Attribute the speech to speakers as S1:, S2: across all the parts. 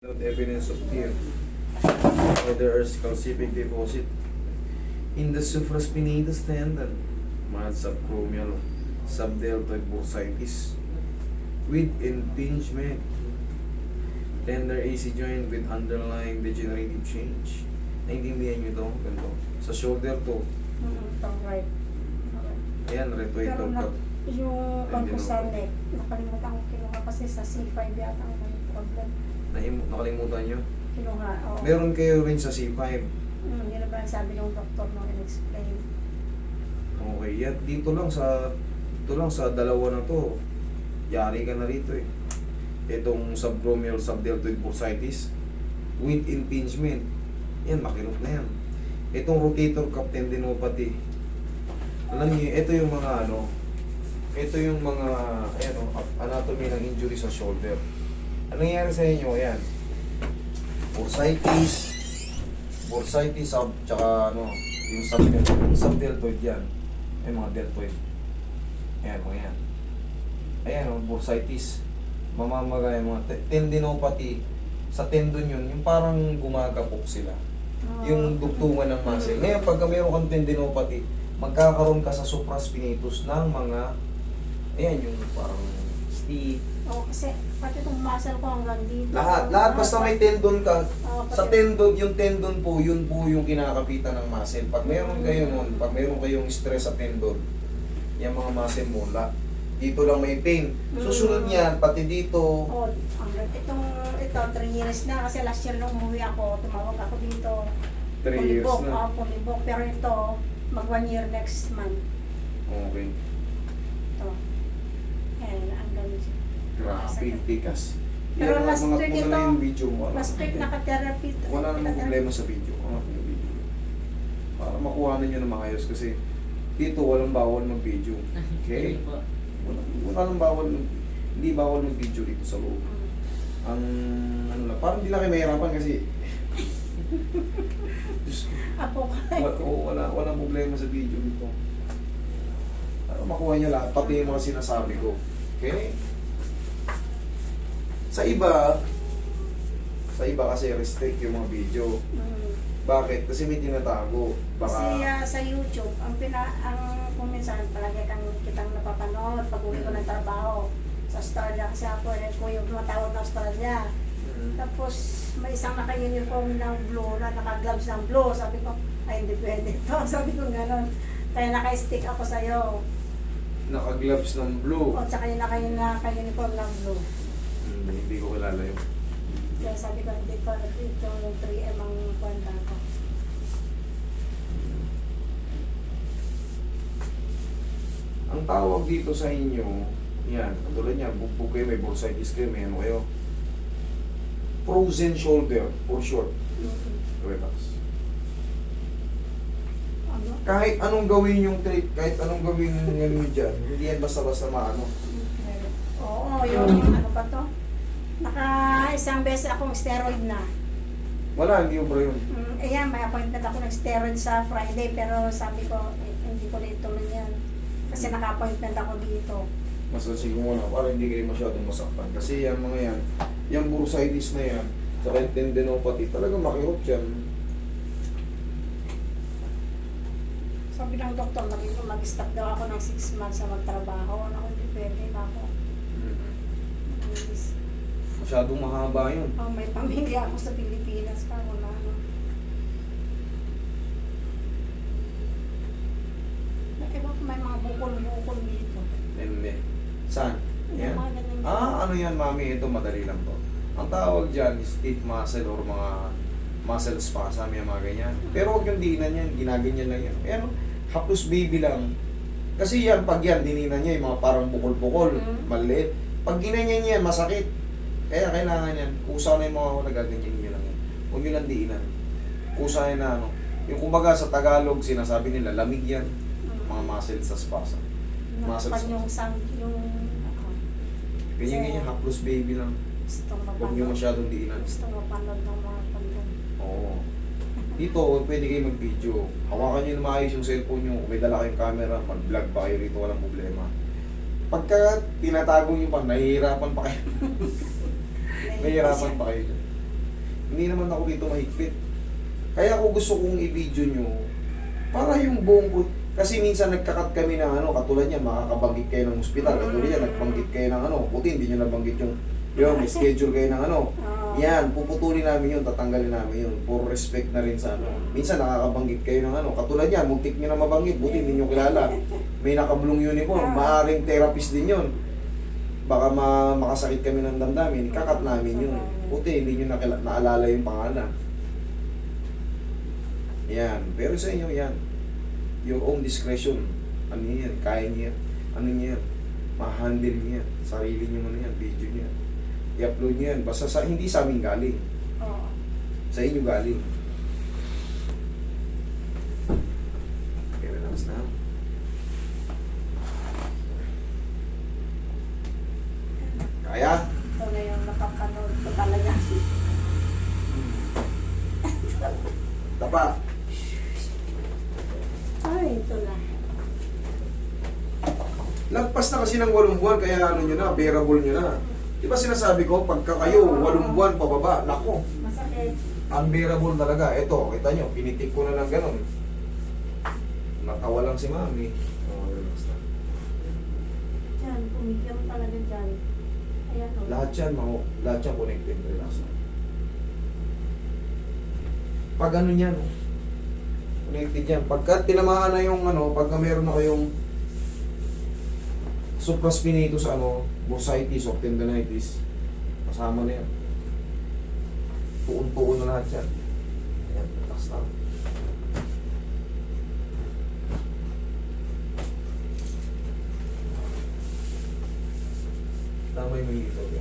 S1: Without evidence of tear. Or there is calcific deposit in the supraspinatus tendon, mild subchromial subdeltoid bursitis with impingement, tender AC joint with underlying degenerative change. Naintindihan nyo to? Ganito. Sa shoulder to,
S2: Itong right.
S1: ayan, retroator
S2: na,
S1: cup.
S2: yung sa
S1: naman.
S2: neck, nakalimutan ko kinuha kasi sa C5 yata ang problem.
S1: Naim- nakalimutan nyo?
S2: Kinuha, oo.
S1: Meron kayo rin sa C5.
S2: Mm, yun ba ang sabi ng doktor nung in-explain.
S1: Okay, yan. Dito lang sa dito lang sa dalawa na to. Yari ka na rito eh. Itong subchromial subdeltoid bursitis with impingement. Yan, makirot na yan. Itong rotator cuff tendinopathy. Alam niyo, ito yung mga ano, ito yung mga ayan, oh, anatomy ng injury sa shoulder. Ano nangyari sa inyo? Ayan. Bursitis, bursitis, sub, tsaka ano, yung subdeltoid, subdeltoid yan. Ay, mga deltoid. Ayan, mga yan. Ayan, oh, bursitis. Mamamaga yung mga te- tendinopathy. Sa tendon yun, yung parang gumagapok sila.
S2: Ah,
S1: Yung dugtungan ng muscle. Ngayon, pagka meron kang tendinopathy, magkakaroon ka sa supraspinatus ng mga, ayan, yung parang stiff.
S2: Oo, kasi pati itong muscle ko hanggang dito.
S1: Lahat, lahat basta may tendon ka,
S2: Oo, pati-
S1: sa tendon, yung tendon po, yun po yung kinakapitan ng muscle. Pag meron kayo nun, pag meron kayong stress sa tendon, yung mga muscle mo, la, dito lang may pain. Susunod
S2: Mm.
S1: niyan, pati dito,
S2: Oo, hanggang itong, ito, 3 years na kasi last year nung umuwi ako, tumawag ako dito.
S1: 3 years na.
S2: oo, pulibok. Pero ito, mag 1 year next month.
S1: Okay.
S2: Ito. Ayan, hanggang
S1: Grabe, tikas.
S2: Pero
S1: Yan,
S2: last
S1: angat
S2: week
S1: na
S2: ito,
S1: lang yung video mo. ano?
S2: Last week naka-therapy.
S1: Wala namang problema sa video. Mo yung video. Para makuha na nyo na maayos kasi dito walang bawal mag-video. Okay? Wala, wala nang bawal hindi bawal mag-video dito sa loob. Ang ano lang, parang hindi na kayo mahirapan kasi Diyos ko,
S2: Ako
S1: wala, oo, wala, wala problema sa video dito. Para makuha niya lahat, pati yung mga sinasabi ko. Okay? Sa iba, sa iba kasi restrict yung mga video.
S2: Mm.
S1: Bakit? Kasi may tinatago.
S2: Kasi
S1: Baka,
S2: ah, sa YouTube, ang pina ang kung minsan palagi kang kitang napapanood pag uwi ko ng trabaho. Sa Australia kasi ako, eh, ko yung tumatawag na Australia.
S1: Mm.
S2: Tapos may isang naka-uniform ng blue na naka-gloves ng blue. Sabi ko, ay hindi pwede to. Sabi ko gano'n. Kaya naka-stick ako sa'yo.
S1: naka-gloves ng blue.
S2: O tsaka yung naka- naka-uniform ng blue.
S1: Hindi ko kilala yun.
S2: Kaya sabi ko, hindi ko, ito yung 3M ang kwenta ko.
S1: Ang tawag dito sa inyo, yan, katulad niya, bugbog kayo, may bursitis kayo, may ano kayo. Frozen shoulder, for short. Relax.
S2: Ano?
S1: Kahit anong gawin yung treat, kahit anong gawin yung ano dyan, hindi yan basta-basta maano.
S2: Oo, yung ano pa to? Naka isang beses akong steroid na.
S1: Wala, hindi yung bro yun.
S2: Mm, ayan, may appointment ako ng steroid sa Friday pero sabi ko, eh, hindi ko na ituloy yan. Kasi naka-appointment ako dito.
S1: Masasin ko muna para hindi kayo masyadong masaktan. Kasi yan mga yan, yung bursitis na yan, sa tendinopathy, talaga makirot yan.
S2: Sabi ng doktor, maging mag-stop daw ako ng 6 months sa magtrabaho. Ano, hindi pwede na ako. Yes.
S1: Masyadong mahaba yun.
S2: Oh, may pamilya ako sa Pilipinas pa. Wala ano. Ewan ko may mga bukol-bukol dito.
S1: Hindi. Saan? Yan. Ah, ano yan, mami? Ito, madali lang to. Ang tawag dyan is stiff muscle or mga muscle spasm, yung mga ganyan. Pero huwag yung diinan yan, ginaganyan lang yan. Pero, haplos baby lang. Kasi yan, pag yan, dininan niya, yung mga parang bukol-bukol,
S2: Mhm.
S1: maliit. Pag ginanyan niya, masakit. Kaya kailangan yan, kusa na yung mga ako nagaganyan niyo lang yan. Huwag nyo lang diinan. Kusa na ano. Yung kumbaga sa Tagalog, sinasabi nila, lamig yan. Mga muscle sa spasm. muscles.
S2: Pag yung sang, yung ako,
S1: Ganyan ganyan, haplos baby lang. Huwag nyo masyadong diinan.
S2: Gustong mapanood ng mga pandong.
S1: Oo. Dito, pwede kayo mag-video. Hawakan nyo na maayos yung cellphone nyo. Kung may dala kayong camera, mag-vlog pa kayo rito, walang problema. Pagka tinatago nyo pa, nahihirapan pa kayo. nahihirapan pa kayo. dyan. Hindi naman ako dito mahigpit. Kaya ako gusto kong i-video nyo para yung buong ko. Kasi minsan nagkakat kami ng ano, katulad yan, makakabanggit kayo ng ospital. Katulad yan, nagbanggit kayo ng ano, puti, hindi nyo nabanggit yung, yung may schedule kayo ng ano.
S2: Oo.
S1: Yan, puputulin namin yun, tatanggalin namin yun. For respect na rin sa ano. Minsan nakakabanggit kayo ng ano, katulad yan, muntik nyo na mabanggit, buti hindi nyo kilala. May nakablong uniform, maaring therapist din yun. Baka ma makasakit kami ng damdamin, kakat namin yun. Buti hindi nyo nakila- naalala yung pangalan. Yan, pero sa inyo yan. Your own discretion. Ano yan, kaya niya. Ano niya yan, ma-handle niya. Sarili niyo man yan, video niya. I-upload niyo yan. Basta sa, hindi sa amin galing.
S2: Oo.
S1: Sa inyo galing. Okay, relax na. Kaya?
S2: Ito na yung napapanood ko talaga.
S1: Tapa.
S2: Ay, ito na.
S1: Lagpas na kasi ng walong buwan, kaya ano nyo na, bearable nyo na. Di ba sinasabi ko, pagka kayo, walong buwan pababa, nako,
S2: Masakit.
S1: unbearable talaga. Ito, kita nyo, pinitik ko na ng ganun. Natawa lang si mami. Oh, relax na.
S2: Diyan, pumigyan talaga dyan. Ayan o.
S1: Lahat yan, mga, lahat yan connected. Relax na. Pag ano yan, oh, connected yan. Pagka tinamaan na yung ano, pagka meron na kayong supraspinatus ano, bursitis o tendonitis, kasama na yan. Tuon-tuon na lahat yan. Ayan, relax na. Tama yung may ito na.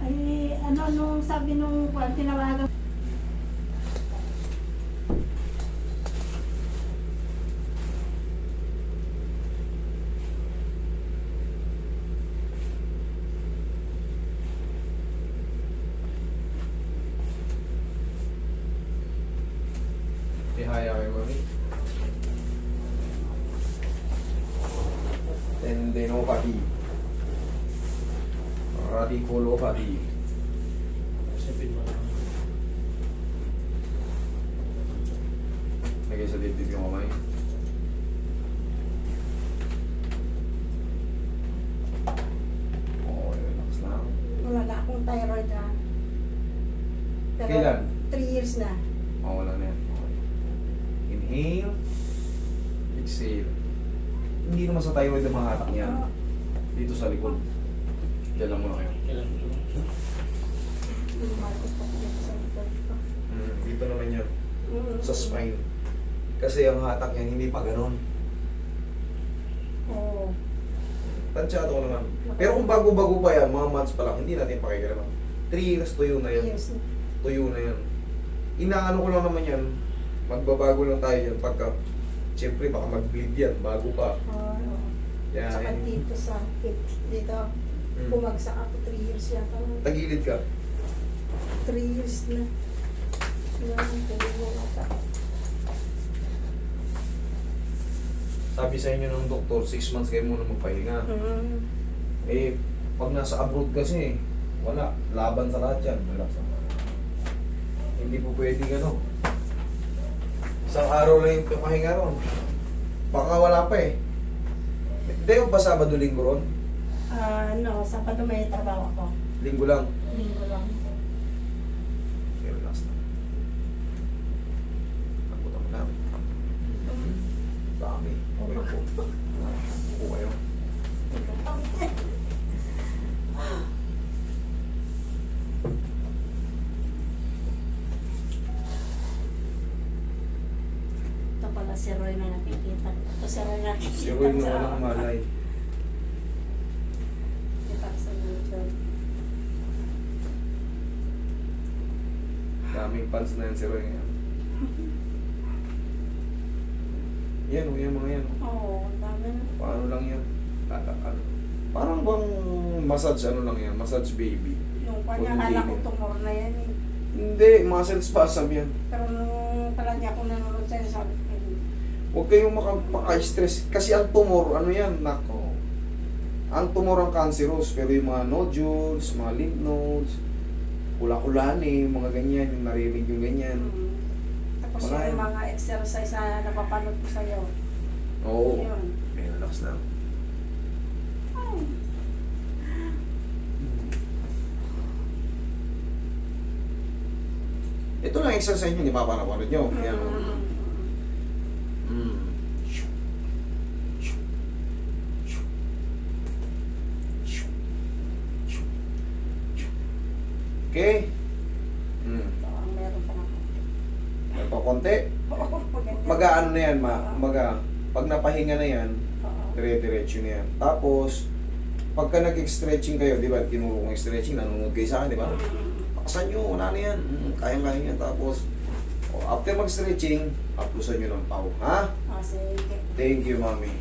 S2: Ay, ano, nung sabi nung tinawagan
S1: Ihaya kay mami. Tendinopathy.
S3: Lang.
S1: Lagay sa dibdib yung kamay. Okay, relax lang.
S2: wala na akong thyroid na. Pero
S1: Kailan?
S2: 3 years na.
S1: Oh, wala na yan. Okay. Inhale. Exhale. Hindi naman sa thyroid ang mga hatak niyan.
S2: Oo.
S1: Dito sa likod. Diyan lang muna kayo.
S3: Kailan
S2: sa likod ko.
S1: Mm, dito naman yan.
S2: Mm.
S1: Sa spine. Kasi ang hatak yan, hindi pa ganun.
S2: Oo.
S1: Tansyado ko naman. Pero kung bago-bago pa yan, mga months pa lang, hindi natin pakikiraman. 3 years tuyo na
S2: 3
S1: yan.
S2: years na.
S1: Tuyo na yan. Inaano ko lang naman yan, magbabago lang tayo yan pagka, siyempre baka mag-bleed yan, bago pa.
S2: Oo.
S1: Yan.
S2: Saka dito sa dito,
S1: Mm.
S2: bumagsak ako 3 years yata.
S1: Tagilid ka.
S2: 3 years na.
S1: Sabi sa inyo ng doktor, 6 months kayo muna magpahinga.
S2: Mm.
S1: Eh, pag nasa abroad kasi, wala. Laban sa lahat yan. Relax lang. Hindi po pwedeng ano. Isang araw lang yung pahinga ron. Baka wala pa eh. Hindi ba Sabado linggo ron?
S2: Ah, no, Sabado may trabaho ako.
S1: Linggo lang.
S2: Linggo lang.
S1: Okay, relax na. Nakutan mo na. Dami. Okay po. Upo kayo.
S2: Ito pala si Roy na nakikita. Ito si Roy na nakikita.
S1: Si Roy na walang malay.
S2: Kita sa YouTube.
S1: Daming fans na yan si Roy ngayon. Yan o, yan mga yan.
S2: Oo, ang dami na.
S1: Paano lang yan? Tata, ano? Parang bang massage ano lang yan? Massage baby.
S2: Yung kanya, akala ko tumor na yan eh.
S1: Hindi, muscle spasm yan.
S2: Pero nung pala niya ako nanonood sa'yo, sabi ko, "Eh,
S1: Huwag kayong makapaka-stress. Kasi ang tumor, ano yan? Nako. Ang tumor ang cancerous, pero yung mga nodules, mga lymph nodes, kula-kulani, mga ganyan, yung narinig yung ganyan.
S2: Mm. Tapos
S1: Wala
S2: yung
S1: yan.
S2: mga exercise na napapanood ko sa'yo.
S1: Oo.
S2: Yun.
S1: May relax na.
S2: Ay.
S1: Ito lang exercise nyo, di ba? Para-para nyo. Ayan, oh.
S2: Mm.
S1: Mm. Okay? Mm.
S2: So, ang meron pa na
S1: May pa konti. Mag-ano na yan, ma. Maga, pag napahinga na yan, dire-diretso na yan. Tapos, pagka nag-stretching kayo, di ba, tinuro kong stretching, nanonood kayo sa akin, di ba? Pakasan nyo, wala na yan. Mm, kayang-kaya yan. Tapos, oh, after mag-stretching, aplusan nyo ng pau. Ha?
S2: Ah.
S1: Thank you, mami.